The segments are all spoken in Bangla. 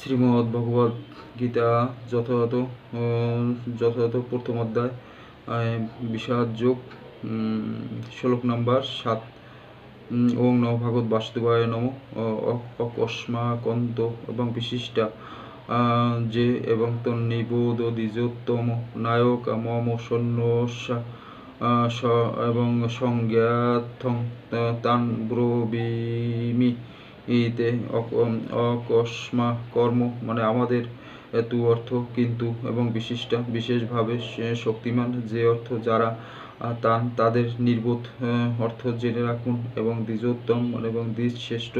শ্রীমদ্ ভগবদ গীতা যথাযথ যথাযথ প্রথম অধ্যায় বিষাদ যোগ শ্লোক নাম্বার সাত ওং নম ভাগবত বাসুদেবায় নম অকস্মাকন্ত এবং বিশিষ্টা যে এবং তন্নিবোধ দ্বিজোত্তম নায়ক মম সন্ন্যসা এবং সংজ্ঞাথং তান ব্রবীমি। ইতে অকস্মা কর্ম মানে আমাদের তু অর্থ কিন্তু এবং বিশিষ্টা বিশেষভাবে শক্তিমান যে অর্থ যারা তান তাদের নির্বোধ অর্থ জেনে রাখুন এবং দ্বিজোত্তম এবং দ্বিজ শ্রেষ্ঠ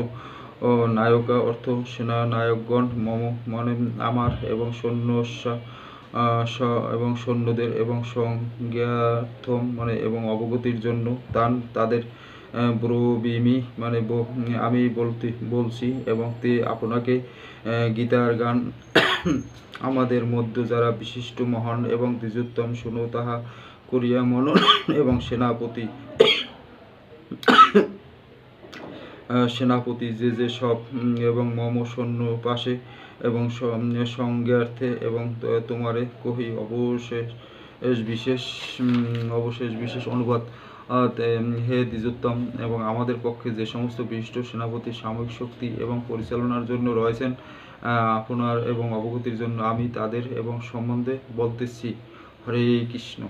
নায়কা অর্থ সেনা নায়কগণ মম মানে আমার এবং সৈন্যসা আহ, স- এবং সৈন্যদের এবং সংজ্ঞাথম মানে এবং অবগতির জন্য তান তাদের ব্রবীমি মানে আমি বলতে, বলছি এবং তে আপনাকে গীতার গান আমাদের মধ্যে যারা বিশিষ্ট মহান এবং দ্বিজোত্তম শুনো, তাহা করিয়া মনন এবং সেনাপতি সেনাপতি যে যে সব এবং মম সৈন্য পাশে এবং সঙ্গার্থে এবং তোমারে কহি অবশেষ, বিশেষ অবশেষ বিশেষ অনুবাদ হে দ্বিজোত্তম, এবং আমাদের পক্ষে যে সমস্ত বিশিষ্ট সেনাপতি সাময়িক শক্তি এবং পরিচালনার জন্য রয়েছেন আপনার এবং অবগতির জন্য আমি তাদের এবং সম্বন্ধে বলতেছি। হরে কৃষ্ণ।